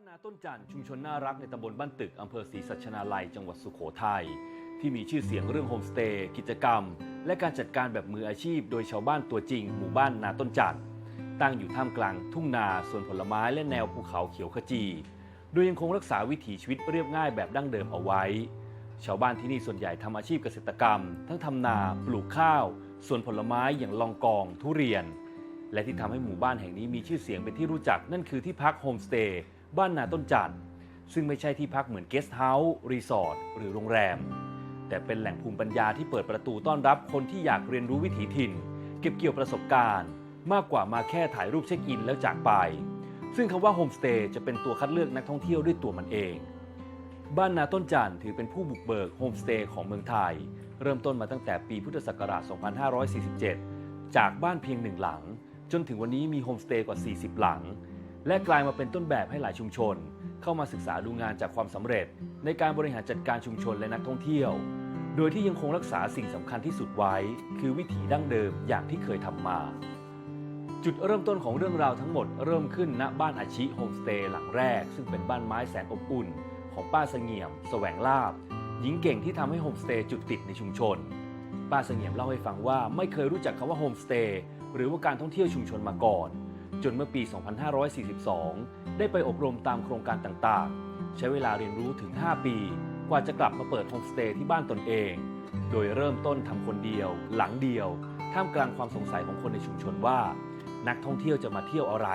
านนาต้นจันทร์ชุมชนน่ารักในตำบลบ้านตึกอำเภอศรีสัชนาลัยจังหวัดสุโขทัยที่มีชื่อเสียงเรื่องโฮมสเตย์กิจกรรม และการจัดการแบบมืออาชีพ โดยชาวบ้านตัวจริง หมู่บ้านนาต้นจันทร์ตั้งอยู่ท่ามกลางทุ่งนาสวนผลไม้และแนวภูเขาเขียวขจี โดยยังคงรักษาวิถีชีวิตเรียบง่ายแบบดั้งเดิมเอาไว้ ชาวบ้านที่นี่ส่วนใหญ่ทำอาชีพเกษตรกรรม ทั้งทำนาปลูกข้าวสวนผลไม้อย่างลองกองทุเรียน และที่ทำให้หมู่บ้านแห่งนี้มีชื่อเสียงเป็นที่รู้จักนั่นคือที่พักโฮมสเตย์ บ้านนาต้นจันทร์ซึ่งไม่ใช่ที่พักเหมือนเกสต์เฮาส์รีสอร์ทหรือโรงแรม แต่เป็นแหล่งภูมิปัญญาที่เปิดประตูต้อนรับคนที่อยากเรียนรู้วิถีถิ่น เก็บเกี่ยวประสบการณ์ มากกว่ามาแค่ถ่ายรูปเช็คอินแล้วจากไป ซึ่งคำว่าโฮมสเตย์จะเป็นตัวคัดเลือกนักท่องเที่ยวด้วยตัวมันเอง บ้านนาต้นจันทร์ถือเป็นผู้บุกเบิกโฮมสเตย์ของเมืองไทย เริ่มต้นมาตั้งแต่ปีพุทธศักราช 2547 จากบ้านเพียงหนึ่งหลัง จนถึงวันนี้มีโฮมสเตย์กว่า 40 หลัง และกลายมาเป็นต้นแบบให้หลายชุมชน เข้ามาศึกษาดูงานจากความสำเร็จ ในการบริหารจัดการชุมชนและนักท่องเที่ยว โดยที่ยังคงรักษาสิ่งสำคัญที่สุดไว้ คือวิถีดั้งเดิมอย่างที่เคยทำมา จุดเริ่มต้นของเรื่องราวทั้งหมดเริ่มขึ้นณบ้านอาชิโฮมสเตย์หลังแรก ซึ่งเป็นบ้านไม้แสนอบอุ่น ของป้าเสงี่ยม แสวงลาบหญิงเก่งที่ทำให้โฮมสเตย์จุดติดในชุมชน ป้าเสงี่ยมเล่าให้ฟังว่าไม่เคยรู้จักคำว่าโฮมสเตย์หรือว่าการท่องเที่ยวชุมชนมาก่อน จนเมื่อปี 2542 ได้ไปอบรมตามโครงการต่างๆ ใช้เวลาเรียนรู้ถึง 5 ปี กว่าจะกลับมาเปิดโฮมสเตย์ที่บ้านตนเอง โดยเริ่มต้นทำคนเดียว หลังเดียว ท่ามกลางความสงสัยของคนในชุมชนว่า นักท่องเที่ยวจะมาเที่ยวอะไร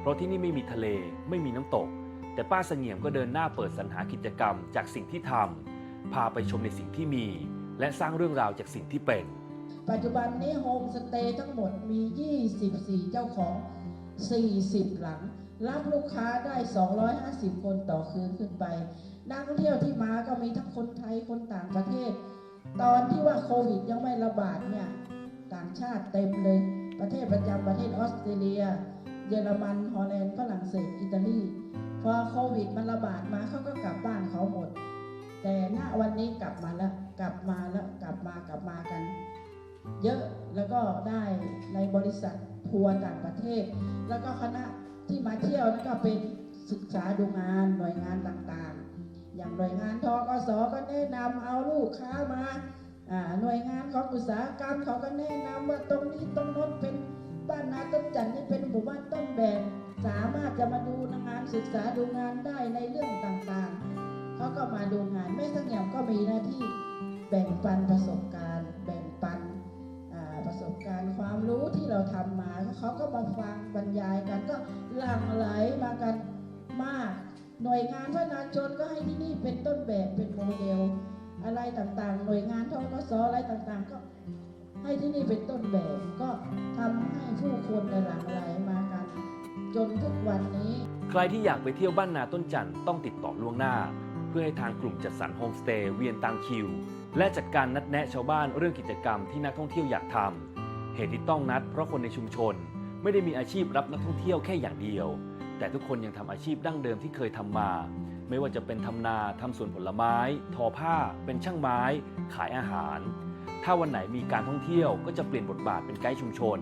เพราะที่นี่ไม่มีทะเล ไม่มีน้ำตก แต่ป้าเสงี่ยมก็เดินหน้าเปิดสรรหากิจกรรมจากสิ่งที่ทำพาไปชมในสิ่งที่มี และสร้างเรื่องราวจากสิ่งที่เป็นปัจจุบันนี้โฮมสเตย์ทั้งหมดมี 24 เจ้าของ 40 หลัง รับลูกค้าได้ 250 คนต่อคืนขึ้นไป นักท่องเที่ยวที่มาก็มีทั้งคนไทยคนต่างประเทศ ตอนที่ว่าโควิดยังไม่ระบาดเนี่ยต่างชาติเต็มเลย ประเทศประจำประเทศออสเตรเลีย เยอรมันฮอลแลนด์ฝรั่งเศสอิตาลีพอโควิดมันระบาดมาเขาก็กลับบ้านเขาหมด แต่ณวันนี้กลับมาแล้วกลับมาแล้วกลับมากลับมากัน เยอะแล้วก็ได้ในบริษัท ทัวร์ต่างประเทศ แล้วก็คณะที่มาเที่ยวนั่นก็เป็นศึกษาดูงานหน่วยงานต่างๆ อย่างหน่วยงานทกสก็แนะนำเอาลูกค้ามาหน่วยงานของอุตสาหกรรมเขาก็แนะนำว่าตรงนี้ตรงโน้นเป็นบ้านนาต้นจันทร์นี่เป็นหมู่บ้านต้นแบบสามารถจะมาดูงานศึกษาดูงานได้ในเรื่องต่างๆ เขาก็มาดูงานแม่สังยมก็มีหน้าที่แบ่งปันประสบการณ์ ประสบการณ์ความรู้ที่เราทำมาเขาก็มาฟังบรรยายกันก็หลั่งไหลมากันมาก หน่วยงานพระนานชนก็ให้ที่นี่เป็นต้นแบบเป็นโมเดล อะไรต่างๆ หน่วยงานทกสอะไรต่างๆ ก็ให้ที่นี่เป็นต้นแบบก็ทำให้ผู้คนในหลั่งไหลมากัน จนทุกวันนี้ ใครที่อยากไปเที่ยวบ้านนาต้นจันทร์ต้องติดต่อล่วงหน้า พื่อให้ทางกลุ่มจัดสรรโฮมสเตย์เวียนตามคิว และจัดการนัดแนะชาวบ้านเรื่องกิจกรรมที่นักท่องเที่ยวอยากทำเหตุที่ต้องนัดเพราะคนในชุมชน ไม่ได้มีอาชีพรับนักท่องเที่ยวแค่อย่างเดียว แต่ทุกคนยังทำอาชีพดั้งเดิมที่เคยทำมา ไม่ว่าจะเป็นทำนาทำสวนผลไม้ ทอผ้า เป็นช่างไม้ ขายอาหาร ถ้าวันไหนมีการท่องเที่ยวก็จะเปลี่ยนบทบาทเป็นไกด์ชุมชน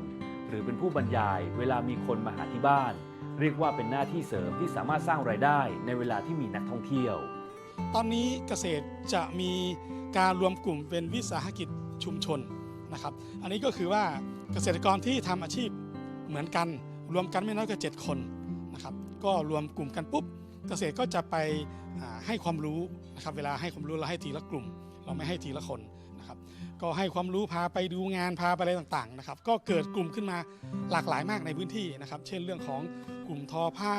หรือเป็นผู้บรรยาย เวลามีคนมาหาที่บ้านเรียกว่าเป็นหน้าที่เสริมที่สามารถสร้างรายได้ในเวลาที่มีนักท่องเที่ยว ตอนนี้เกษตรจะมีการรวมกลุ่มเป็นวิสาหกิจชุมชนนะครับ อันนี้ก็คือว่าเกษตรกรที่ทำอาชีพเหมือนกัน รวมกันไม่น้อยกว่า7คนนะครับก็รวมกลุ่มกันปุ๊บ เกษตรก็จะไปให้ความรู้นะครับเวลาให้ความรู้เราให้ทีละกลุ่ม เราไม่ให้ทีละคนนะครับก็ให้ความรู้พาไปดูงานพาไปอะไรต่างๆนะครับก็เกิดกลุ่มขึ้นมาหลากหลายมากในพื้นที่นะครับ เช่นเรื่องของกลุ่มทอผ้า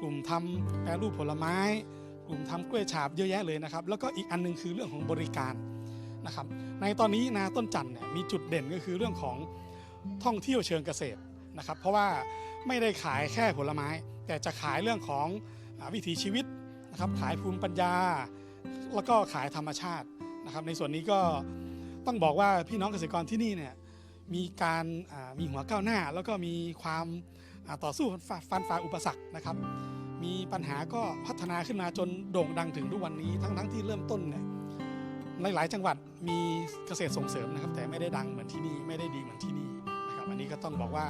กลุ่มทำแปรรูปผลไม้ กลุ่มทำกล้วยฉาบเยอะแยะเลยนะครับ แล้วก็อีกอันหนึงคือเรื่องของบริการนะครับ ในตอนนี้นาต้นจันทร์เนี่ยมีจุดเด่นก็คือเรื่องของท่องเที่ยวเชิงเกษตรนะครับ เพราะว่าไม่ได้ขายแค่ผลไม้ แต่จะขายเรื่องของวิถีชีวิตนะครับขายภูมิปัญญา แล้วก็ขายธรรมชาตินะครับ ในส่วนนี้ก็ต้องบอกว่าพี่น้องเกษตรกรที่นี่เนี่ยมีการมีหัวก้าวหน้า แล้วก็มีความต่อสู้ฟันฝ่าอุปสรรคนะครับ มีปัญหาก็พัฒนาขึ้นมาจนโด่งดังถึงทุกวันนี้ทั้งทั้งที่เริ่มต้นเนี่ยในหลายจังหวัดมีเกษตรส่งเสริมนะครับ แต่ไม่ได้ดังเหมือนที่นี่ไม่ได้ดีเหมือนที่นี่นะครับอันนี้ก็ต้องบอกว่า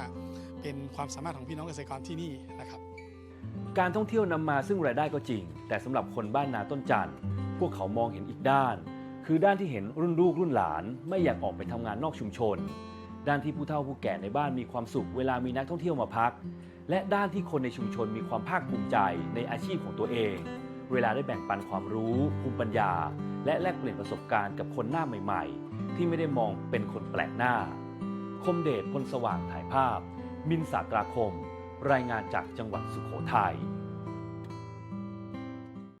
เป็นความสามารถของพี่น้องเกษตรกรที่นี่นะครับ การท่องเที่ยวนำมาซึ่งรายได้ก็จริง แต่สำหรับคนบ้านนาต้นจันทร์พวกเขามองเห็นอีกด้าน คือด้านที่เห็นรุ่นลูกรุ่นหลาน ไม่อยากออกไปทำงานนอกชุมชน ด้านที่ผู้เฒ่าผู้แก่ในบ้านมีความสุขเวลามีนักท่องเที่ยวมาพัก และด้านที่คนในชุมชนมีความภาคภูมิใจในอาชีพของตัวเอง เวลาได้แบ่งปันความรู้ภูมิปัญญา และแลกเปลี่ยนประสบการณ์กับคนหน้าใหม่ ๆ ที่ไม่ได้มองเป็นคนแปลกหน้า คมเดชพลสว่างถ่ายภาพ มินสาตราคม รายงานจากจังหวัดสุโขทัย